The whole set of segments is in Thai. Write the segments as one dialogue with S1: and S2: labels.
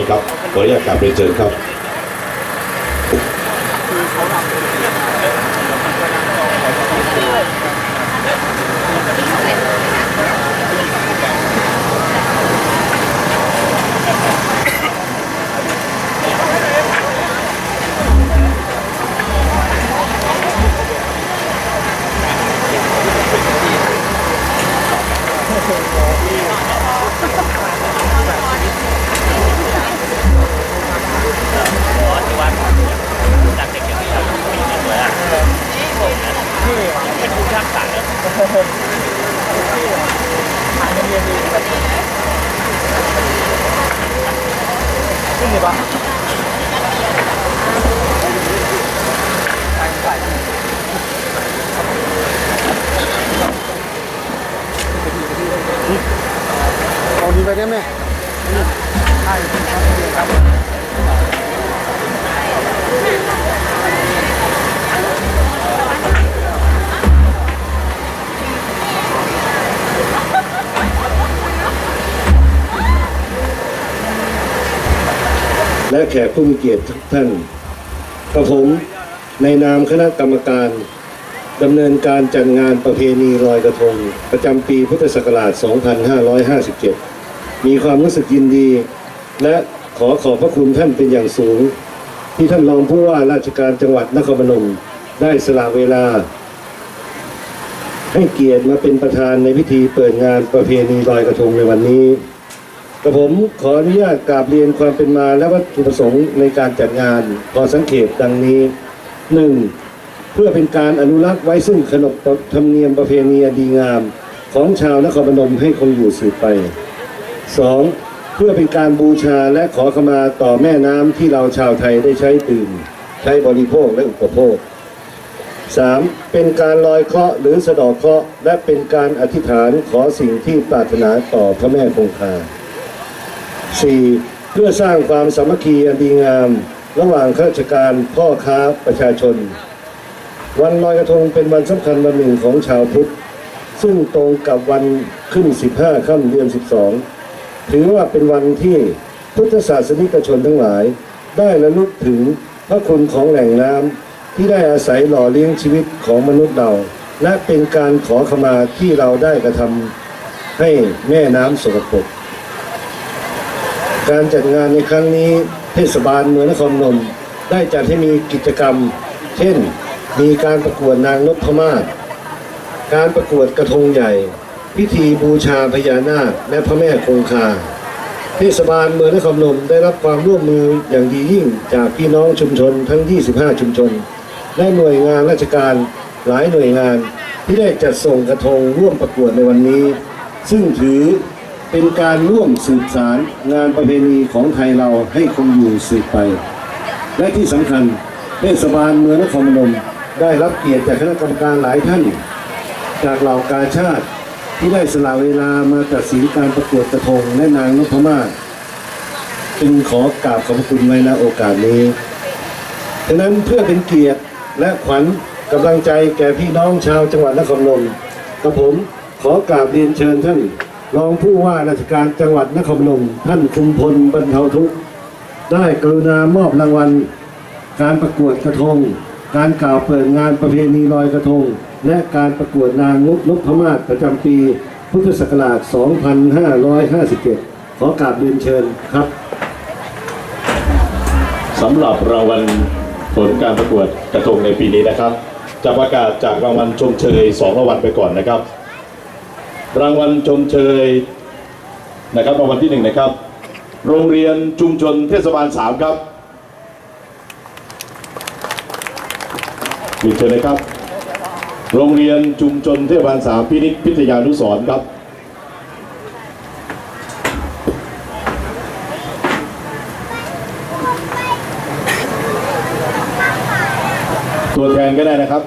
S1: ในครั้งนี้ครับขออนุญาตกราบเรียนเชิญครับ
S2: เอานี้ไปได้ไหม
S3: และแขกผู้มีเกียรติทุกท่านกระผมในนามคณะกรรมการดำเนินการจัดงานประเพณีลอยกระทง ประจำปีพุทธศักราช 2557 มีความรู้สึกยินดี และขอขอบพระคุณท่านเป็นอย่างสูง ที่ท่านรองผู้ว่าราชการจังหวัดนครพนมได้สละเวลา ให้เกียรติมาเป็นประธานในพิธีเปิดงานประเพณีลอยกระทงในวันนี้ กระผมขออนุญาตกราบเรียนความเป็นมาและวัตถุประสงค์ในการจัดงานขอสังเกตดังนี้หนึ่งเพื่อเป็นการอนุรักษ์ไว้ซึ่งขนบธรรมเนียมประเพณีดีงาม ของชาวนครพนมให้คงอยู่สืบไปสองเพื่อเป็นการบูชาและขอขมาต่อแม่น้ำที่เราชาวไทยได้ใช้ดื่มใช้บริโภคและอุปโภค 3. เป็นการลอยเคราะห์หรือสะดอกเคราะห์และเป็นการอธิษฐานขอสิ่งที่ปรารถนาต่อพระแม่คงคา 4. เพื่อสร้างความสามัคคีอันดีงาม ระหว่างข้าราชการพ่อค้าประชาชน วันลอยกระทงเป็นวันสำคัญวันหนึ่งของชาวพุทธ ซึ่งตรงกับวันขึ้น 15ค่ำเดือน 12 ถือว่าเป็นวันที่พุทธศาสนิกชนทั้งหลาย ได้ระลึกถึงพระคุณของแหล่งน้ำที่ได้อาศัยหล่อเลี้ยงชีวิตของมนุษย์เราและเป็นการขอขมาที่เราได้กระทำให้แม่น้ำสกปรก การจัดงานในครั้งนี้เทศบาลเมืองนครนม ได้จัดให้มีกิจกรรม เช่น มีการประกวดนางนพมาศการประกวดกระทงใหญ่ พิธีบูชาพญานาคและพระแม่คงคา เทศบาลเมืองนครนมได้รับความร่วมมืออย่างดียิ่งจากพี่น้องชุมชนทั้ง 25 ชุมชน และหน่วยงานราชการหลายหน่วยงานที่ได้จัดส่งกระทงร่วมประกวดในวันนี้ ซึ่งถือ เป็นการร่วมสืบสารงานประเพณีของไทยเราให้คงอยู่สืบไป และที่สำคัญเทศบาลเมืองนครพนมได้รับเกียรติจากคณะกรรมการหลายท่าน จากเหล่ากาชาติที่ได้สละเวลามาตัดสินการประกวดกระทงและนางนพมาศจึงขอกราบขอบคุณไว้ณโอกาสนี้ฉะนั้นเพื่อเป็นเกียรติและขวัญกำลังใจแก่พี่น้องชาวจังหวัดนครพนมกระผมขอกราบเรียนเชิญท่าน รองผู้ว่าราชการจังหวัดนครพนมท่านคุมพลบรรเทาทุกข์ได้กรุณามอบรางวัล การประกวดกระทง การกล่าวเปิดงานประเพณีลอยกระทง และการประกวดนางนพนพมาศประจำปี พุทธศักราช 2557 ขอกราบเรียนเชิญครับ
S1: สำหรับรางวัลผลการประกวดกระทงในปีนี้นะครับจะประกาศจากรางวัลชมเชยสองรางวัลไปก่อนนะครับ รางวัลชมเชยนะครับรางวัลที่หนึ่งนะครับ โรงเรียนชุมชนเทศบาลสามครับมีเชิญนะครับ โรงเรียนชุมชนเทศบาลสามพินิจพิทยานุสรครับตัวแทนก็ได้นะครับ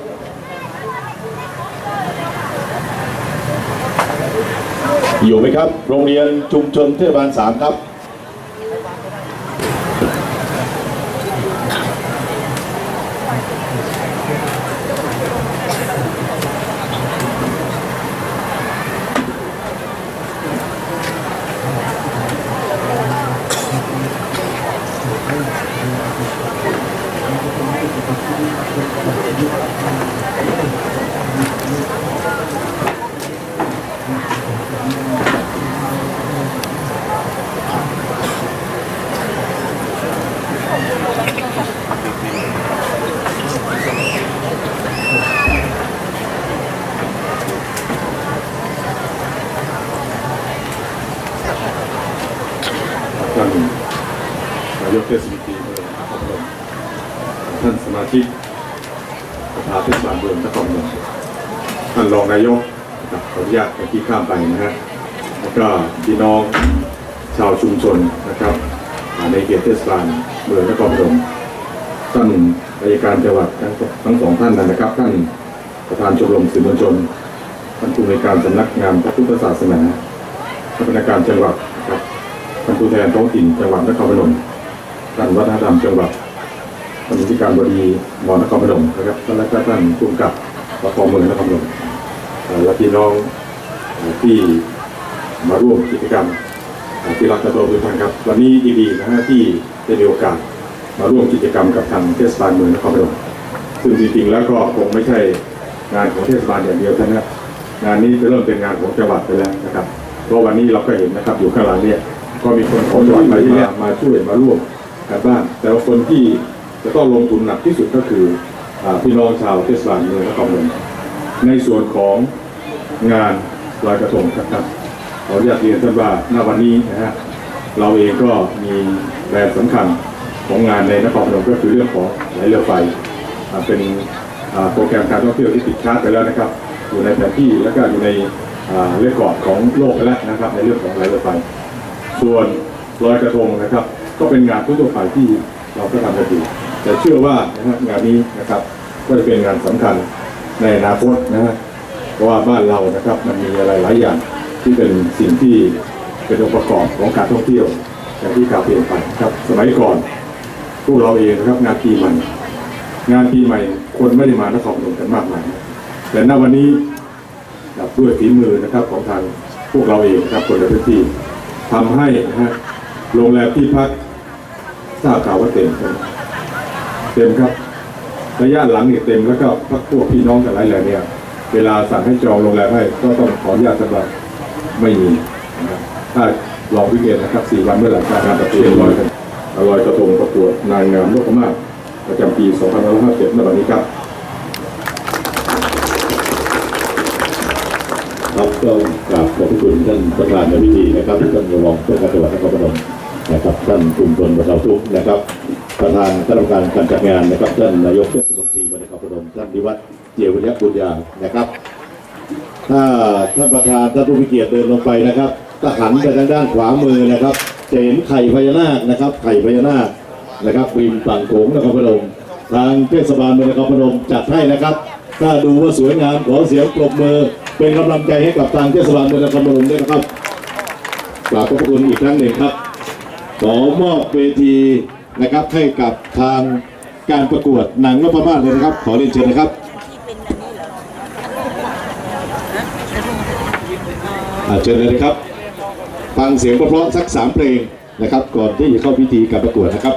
S1: อยู่ไหมครับ โรงเรียนชุมชนเทศบาลสามครับ
S2: ค
S4: ท่านนายกเทศมนตรีเมืองนครพนมท่านสมาชิกสภาเทศบาลเมืองนครพนมท่า นายกขออนุญาตไปที่ข้ามไปนะฮะแล้วก็พี่น้องชาวชุมชนนะครับในเขตเทศบาลเมืองนครพนมท่านอัยการจังหวัดทั้งทั้งสองท่านนะครับ ท่านประธานชมรมสื่อมวลชนท่านผู้ในการสำนักงานพระพุทธศาสนาท่านพนักงานจังหวัดนะครับท่านผู้แทนท้องถิ่นจังหวัดนครพนมท่านวัฒนธรรมจังหวัดท่านผู้การบดีมอนครพนมนะครับท่านและก็ท่านผู้กำกับปภเมืองนครพนม และพี่น้องที่มาร่วมกิจกรรมที่รักและเคารพทุกท่านครับ วันนี้ดีๆนะฮะที่ได้มีโอกาสมาร่วมกิจกรรมกับทางเทศบาลเมืองนครพนมซึ่งจริงๆแล้วก็คงไม่ใช่งานของเทศบาลอย่างเดียวเท่านั้นะงานนี้จะเริ่มเป็นงานของจังหวัดไปแล้วนะครับเพราะวันนี้เราก็เห็นนะครับอยู่ข้างหลังเนี่ยก็มีคนของจังหวัดมาที่นี่มาช่วยมาร่วมกันบ้างแต่ว่าคนที่จะต้องลงทุนหนักที่สุดก็คือพี่น้องชาวเทศบาลเมืองนครพนม ในส่วนของงานลอยกระทงครับขออนุญาตเรียนท่านว่าณวันนี้นะฮะเราเองก็มีแบรนด์สำคัญของงานในนครพนมก็คือเรื่องของไหลเรือไฟเป็นโปรแกรมการท่องเที่ยวที่ติดชาร์ตไปแล้วนะครับ อยู่ในแผนที่แล้วก็อยู่ในเรคคอร์ดของโลกไปแล้วนะครับ ในเรื่องของไหลเรือไฟส่วนลอยกระทงนะครับ ก็เป็นงานทั่วไปที่เราก็ทำกันอยู่แต่เชื่อว่านะฮะงานนี้นะครับก็จะเป็นงานสำคัญ ในอนาคตนะฮะเพราะว่าบ้านเรานะครับมันมีอะไรหลายอย่างที่เป็นสิ่งที่เป็นองค์ประกอบของการท่องเที่ยวอย่างที่กล่าวเรียนไปครับ สมัยก่อนพวกเราเองนะครับงานปีใหม่ งานปีใหม่คนไม่ได้มานครพนมกันมากมายแต่ณวันนี้ครับด้วยฝีมือนะครับของทางพวกเราเองครับคนในพื้นที่ทำให้นะฮะโรงแรมที่พักทราบข่าวว่าเต็มเต็มครับ ระยะหลังเนี่ยเต็มแล้วก็พักพวกพี่น้องกันหลายแหล่เนี่ยเวลาสั่งให้จองโรงแรมให้ก็ต้องขออนุญาตสำหรับไม่มีนะครับถ้าลองวิเกตนะครับสี่วันเมื่อไหร่การงานประเทศร้อยกันลอยกระทงประกวดนางงามโลกมาศประจำปี2557ในวันนี้ครับ
S1: ครับก็กราบขอบคุณท่านประธานในพิธีนะครับท่านรองเจ้าการจังหวัดนครพนมนะครับท่านกลุ่มชนประชาทุกนะครับ ประธานคณะกรรมการการจัดงานนะครับท่านนายกเทศมนตรีนครพนมท่านนิวัฒน์เจียวิทยาบุญญานะครับ ถ้าท่านประธานท่านผู้มีเกียรติเดินลงไปนะครับก็หันไปทางด้านขวามือนะครับจะเห็นไข่พญานาคนะครับ ไข่พญานาคนะครับริมฝั่งโขงนครพนมทางเทศบาลเมืองนครพนมจัดให้นะครับ ถ้าดูว่าสวยงามขอเสียงปรบมือเป็นกำลังใจให้กับทางเทศบาลเมืองนครพนมด้วยนะครับกราบขอบพระคุณอีกครั้งหนึ่งครับขอมอบเวที นะครับให้กับทางการประกวดหนังนพมาศเลยนะครับ ขอเรียนเชิญนะครับเชิญเลยนะครับ ฟังเสียงเพราะๆสักสามเพลงนะครับ ก่อนที่จะเข้าพิธีการประกวดนะครับ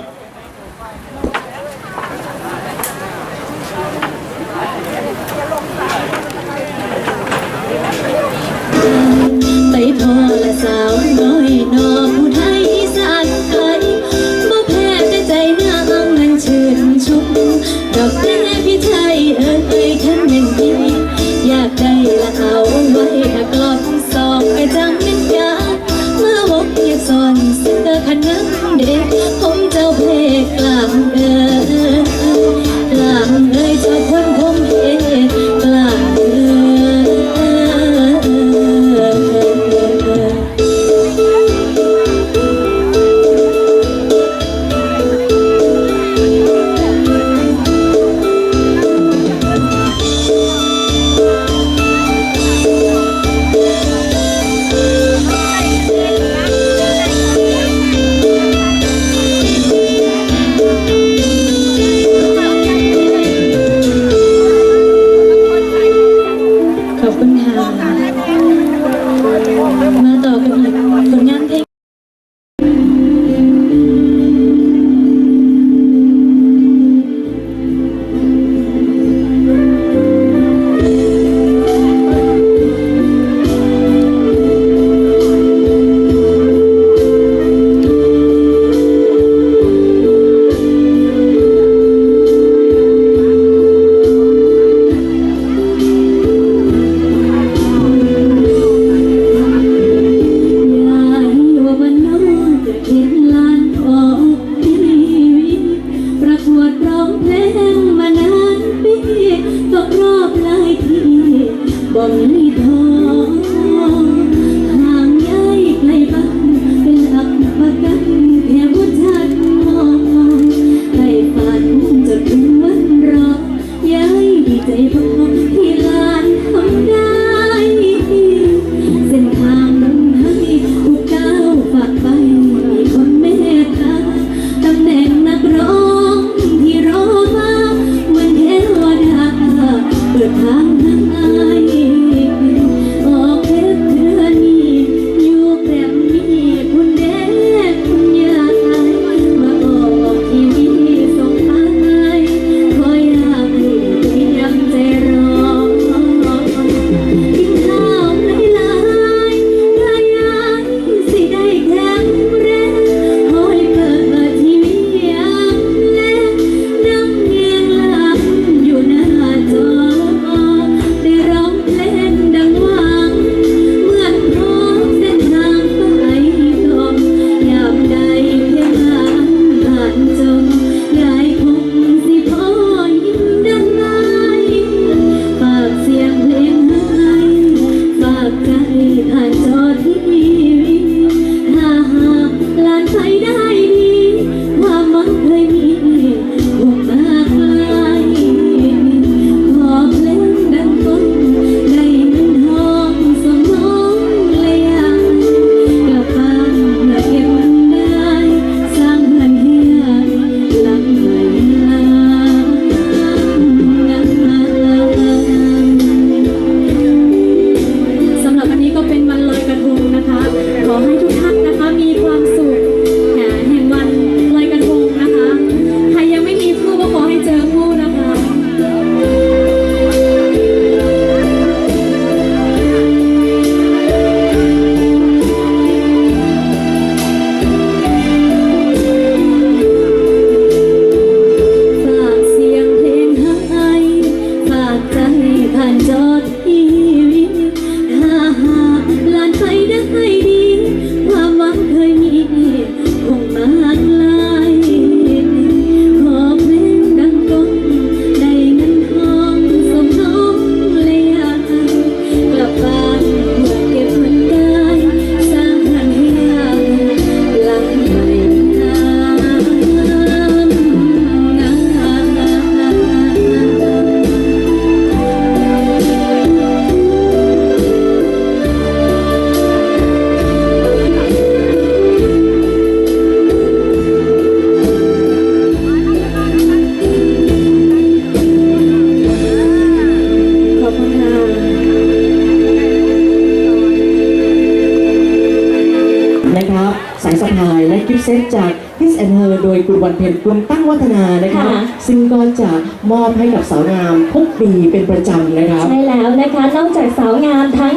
S5: โดยคุณวันเพ็ญคุณตั้งวัฒนานะครับ
S6: ค่ะ
S5: ซึ่งก็จะมอบให้กับสาวงามทุกปีเป็นประจำนะครับ
S6: ใช่แล้วนะคะ นอกจากสาวงามทั้ง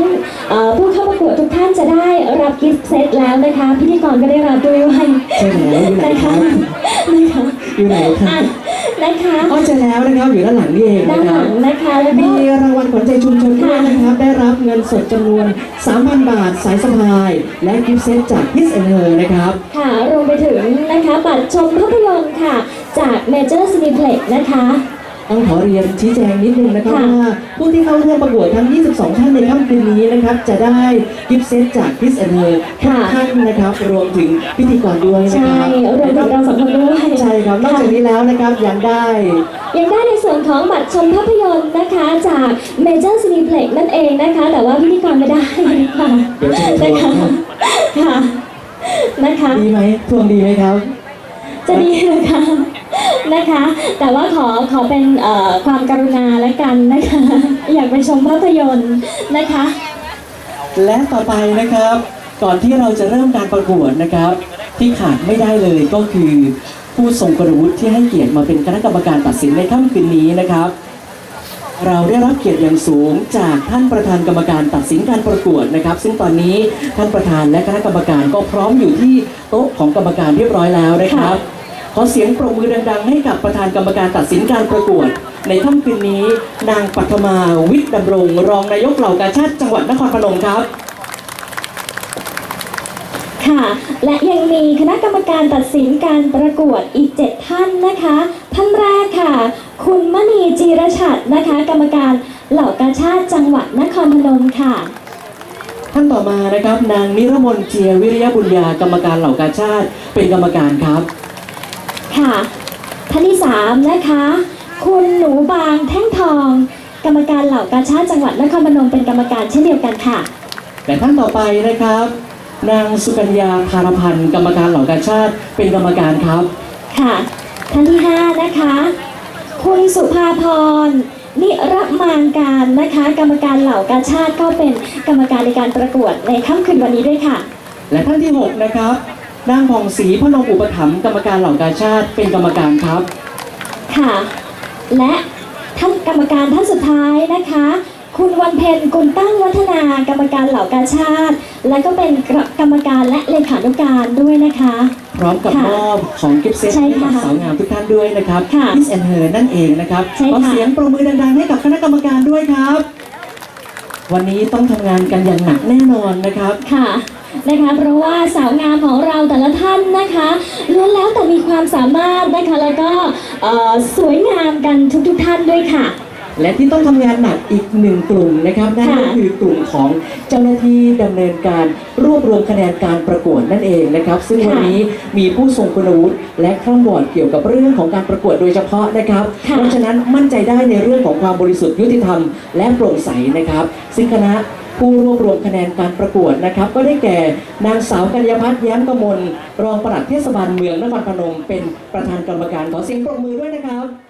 S6: เอ่อผู้เข้าประกวดทุกท่านจะได้รับกิฟต์เซตแล้วนะคะ พิธีกรก็ได้รับด้วยว่า
S5: ใช่แล้วอยู่ไหน
S6: นะ
S5: ครั
S6: คะ
S5: บ
S6: นะคะ
S5: อยู่ไหนครั
S6: อะ
S5: บ
S6: นะคะ
S5: ก็จะแล้วนะครับอยู่ด้านหลังนี่เอง
S6: ด้าน
S5: นะค
S6: ห
S5: รั
S6: ลั
S5: บ
S6: งนะคะแล้วก็
S5: มีรางวัลขวัญใจชุมชนด้วยนะครับ ได้รับเงินสดจำนวน 3,000 บาทสายสะพาย และกิฟต์เซตจาก His and Her นะครับ
S6: ค่ะรวมไปถึงนะคะบัตรชมภาพยนตร์ค่ะ จาก Major Cineplex นะคะ
S5: ต้องขอเรียนชี้แจงนิดนึงนะครับ
S6: ค่ะ
S5: ว่าผู้ที่เข้าร่วมประกวดทั้ง 22 ท่านในค่ำคืนนี้นะครับ จะได้กิฟต์เซตจาก Kiss and Her ทุกท่านนะครับ รวมถึงพิธีกรด้วยนะ
S6: ใช่
S5: ครับ
S6: รวมถึงเราสองคนด้วย
S5: ใช่ครับนอกจากนี้แล้วนะครับยังได้
S6: ยังได้ในส่วนของบัตรชมภาพยนตร์นะคะจาก Major Cineplex นั่นเองนะคะ แต่ว่าพิธีกรไม่ได้ค่ะ
S5: เดี๋ยวจะไปท
S6: นะ
S5: วง
S6: คะค่ะนะคะ
S5: ดีไหมทวงดีไหมครับ
S6: จะดีนะคะ นะคะ แต่ว่าขอขอเป็นความกรุณาและกันนะคะ อยากไปชมภาพยนตร์นะคะ
S5: และต่อไปนะครับ ก่อนที่เราจะเริ่มการประกวดนะครับ ที่ขาดไม่ได้เลยก็คือผู้ทรงคุณวุฒิที่ให้เกียรติมาเป็นคณะกรรมการตัดสินในค่ำคืนนี้นะครับ เราได้รับเกียรติอย่างสูงจากท่านประธานกรรมการตัดสินการประกวดนะครับ ซึ่งตอนนี้ท่านประธานและคณะกรรมการก็พร้อมอยู่ที่โต๊ะของกรรมการเรียบร้อยแล้วนะครับ อเสียงปรบมือดังๆ ให้กับประธานกรรมการตัดสินการประกวด ในค่ำคืนนี้ นางปัทมาวิทย์ดำรง รองนายกเหล่ากาชาติจังหวัดนครพนมครับ
S6: ค่ะและยังมีคณะกรรมการตัดสินการประกวดอีก 7 ท่านนะคะ ท่านแรกค่ะ คุณมณีจีรชัดนะคะ กรรมการเหล่ากาชาติจังหวัดงหวัดนครพนมค่ะ
S5: ท่านต่อมานะครับนางนิรมนเจียวิริยบุญญากรรมการเหล่ากาชาติเป็นกรรมการครับ
S6: ค่ะ ท่านที่สามนะคะ คุณหนูบางแท่งทอง กรรมการเหล่ากาชาติจังหวัดนครพนมเป็นกรรมการเช่นเดียวกันค่ะ
S5: และท่านต่อไปนะครับ นางสุกัญญาคารพันธ์กรรมการเหล่ากาชาติเป็นกรรมการครับ
S6: ค่ะ ท่านที่ห้านะคะ คุณสุภาพรนิรมานการนะคะ กรรมการเหล่ากาชาติก็เป็นกรรมการในการประกวดในค่ำคืนวันนี้ด้วยค่ะ
S5: และท่านที่6นะครับ นางผ่องศรีพนมอุปถัมภ์กรรมการเหล่ากาชาติเป็นกรรมการครับ
S6: ค่ะ และท่านกรรมการท่านสุดท้ายนะคะ คุณวันเพ็ญกุลตั้งวัฒนากรรมการเหล่ากาชาติ และก็เป็นกรรมการและเลขานุการด้วยนะคะ
S5: พร้อมกับ
S6: ค่ะ
S5: มอบของกิฟต์เซต
S6: ใช่
S5: ให้กับ
S6: ค่ะ
S5: สาวงามทุกท่านด้วยนะครับ
S6: ค่ะ
S5: Miss and Her นั่นเองนะครับ
S6: ใช่
S5: ขอ
S6: ค่ะ
S5: เสียงปรบมือดังๆให้กับคณะกรรมการด้วยครับ วันนี้ต้องทำงานกันอย่างหนักแน่นอนนะครับ
S6: ค่ะ นะคะเพราะว่าสาวงามของเราแต่ละท่านนะคะล้วนแล้วแต่มีความสามารถนะคะแล้วก็สวยงามกันทุกๆท่านด้วยค่ะ
S5: และที่ต้องทำงานหนักอีกหนึ่งกลุ่มนะครับนั่นก็
S6: ค่ะ
S5: คือกลุ่มของเจ้าหน้าที่ดำเนินการรวบรวมคะแนนการประกวดนั่นเองนะครับ ซึ่ง
S6: ค่ะ
S5: วันนี้มีผู้ทรงคุณวุฒิและคร่ำวอร์ดเกี่ยวกับเรื่องของการประกวดโดยเฉพาะนะครับ
S6: ค่ะ
S5: เพราะฉะนั้นมั่นใจได้ในเรื่องของความบริสุทธิ์ยุติธรรมและโปร่งใสนะครับ ซึ่งคณะผู้รวบรวมคะแนนการประกวดนะครับ ก็ได้แก่นางสาวกัญญาพัฒน์แย้มกมลรองปลัดเทศบาลเมืองนครพนมเป็นประธานกรรมการขอเสียงปรบมือด้วยนะครับ